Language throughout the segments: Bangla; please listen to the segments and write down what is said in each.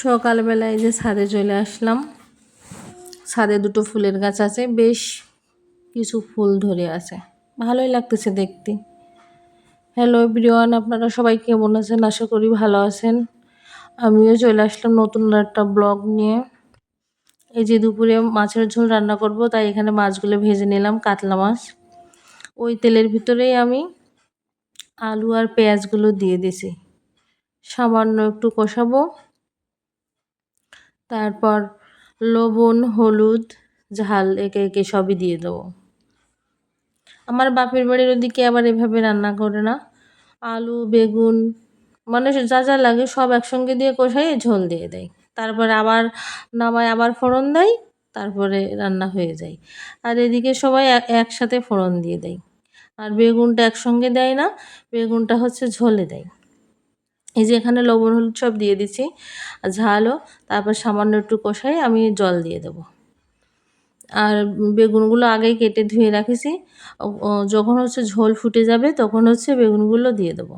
সকালবেলায় যে ছাদে চলে আসলাম, ছাদে দুটো ফুলের গাছ আছে, বেশ কিছু ফুল ধরে আছে। ভালোই লাগতেছে দেখতে। হ্যালো এভরিওয়ান আপনারা সবাই কেমন আছেন? আশা করি ভালো আছেন। আমিও চলে আসলাম নতুন একটা ব্লগ নিয়ে। এই যে দুপুরে মাছের ঝোল রান্না করব, তাই এখানে মাছগুলো ভেজে নিলাম, কাতলা মাছ। ওই তেলের ভিতরেই আমি আলু আর পেঁয়াজগুলো দিয়ে দিছি। সামান্য একটু কষাবো। তারপর লবণ, হলুদ, ঝাল একে একে সবই দিয়ে দেবো। আমার বাপের বাড়ির ওদিকে আবার এভাবে রান্না করে না। আলু, বেগুন মানে যা যা লাগে সব একসঙ্গে দিয়ে কষাই ঝোল দিয়ে দেয়। তারপরে আবার নামায় আবার ফোড়ন দেয়, তারপরে রান্না হয়ে যায়। আর এদিকে সবাই একসাথে ফোড়ন দিয়ে দেয়। আর বেগুনটা একসঙ্গে দেয় না, বেগুনটা হচ্ছে ঝোলে দেয়। এই যে এখানে লবণ, হলুদ সব দিয়ে দিচ্ছি। ঝালও, তারপর সামান্য একটু কষাই আমি জল দিয়ে দেবো। আর বেগুনগুলো আগেই কেটে ধুয়ে রাখেছি। যখন হচ্ছে ঝোল ফুটে যাবে তখন হচ্ছে বেগুনগুলো দিয়ে দেবো।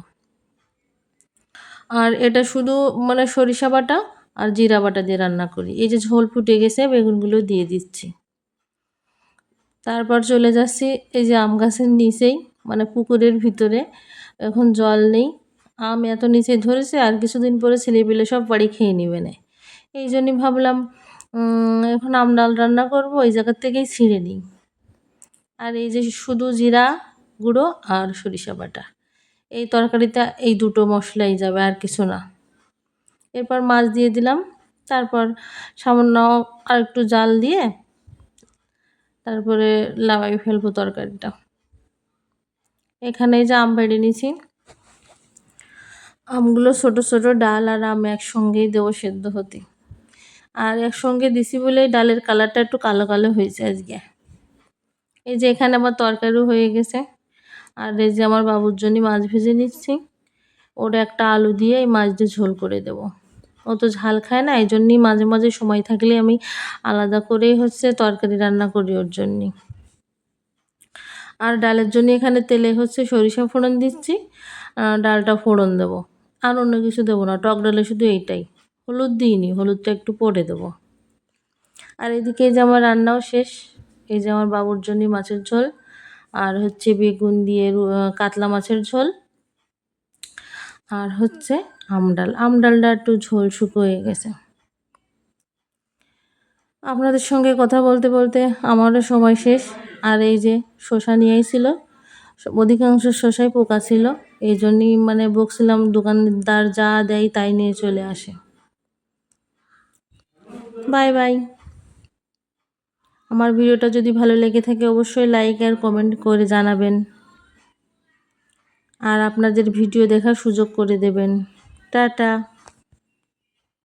আর এটা শুধু মানে সরিষা বাটা আর জিরা বাটা দিয়ে রান্না করি। এই যে ঝোল ফুটে গেছে, বেগুনগুলো দিয়ে দিচ্ছি। তারপর চলে যাচ্ছি এই যে আম গাছের নিচেই মানে পুকুরের ভিতরে। এখন জল নেই। আম এত নিচে ধরেছে আর কিছুদিন পরে ছেলে ছেলেপিলে সব বাড়ি খেয়ে নেবে না। এই জন্যই ভাবলাম এখন আম ডাল রান্না করব, ওই জায়গার থেকেই ছিঁড়ে নিই। আর এই যে শুধু জিরা গুঁড়ো আর সরিষা বাটা, এই তরকারিতে এই দুটো মশলাই যাবে আর কিছু না। এরপর মাছ দিয়ে দিলাম, তারপর সামান্য আর একটু জাল দিয়ে তারপরে লাগাই ফেলব তরকারিটা। এখানে যে আম বেড়ে নিয়েছি আমগুলো ছোট ছোট ডাল আর আম একসঙ্গেই দেবো সেদ্ধ হতে। আর একসঙ্গে দিছি বলে ডালের কালারটা একটু কালো কালো হয়েছে আজকে। এই যে এখানে আমার তরকারিও হয়ে গেছে। আর এই যে আমার বাবুর জন্য মাছ ভেজে নিচ্ছি। ওটা একটা আলু দিয়ে এই মাছ দিয়ে ঝোল করে দেবো। ও তো ঝাল খায় না এই জন্যই মাঝে মাঝে সময় থাকলে আমি আলাদা করেই হচ্ছে তরকারি রান্না করি ওর জন্যে। আর ডালের জন্য এখানে তেলে হচ্ছে সরিষা ফোড়ন দিচ্ছি। ডালটা ফোড়ন দেবো। আর অন্য কিছু দেবো না। টক ডালে শুধু এইটাই। হলুদ দিইনি, হলুদটা একটু পরে দেবো। আর এদিকে এই যে আমার রান্নাও শেষ। এই যে আমার বাবুর জন্য মাছের ঝোল। আর হচ্ছে বেগুন দিয়ে কাতলা মাছের ঝোল। আর হচ্ছে আমডাল আমডালটা একটু ঝোল শুকো হয়ে গেছে। আপনাদের সঙ্গে কথা বলতে বলতে আমারও সময় শেষ। আর এই যে শশা নিয়েই ছিল। অধিকাংশ শশাই পোকা ছিল। এই জন্যই মানে বকছিলাম, দোকানদার যা দেয় তাই নিয়ে চলে আসে। বাই বাই আমার ভিডিওটা যদি ভালো লেগে থাকে অবশ্যই লাইক আর কমেন্ট করে জানাবেন। আর আপনাদের ভিডিও দেখার সুযোগ করে দেবেন। টাটা।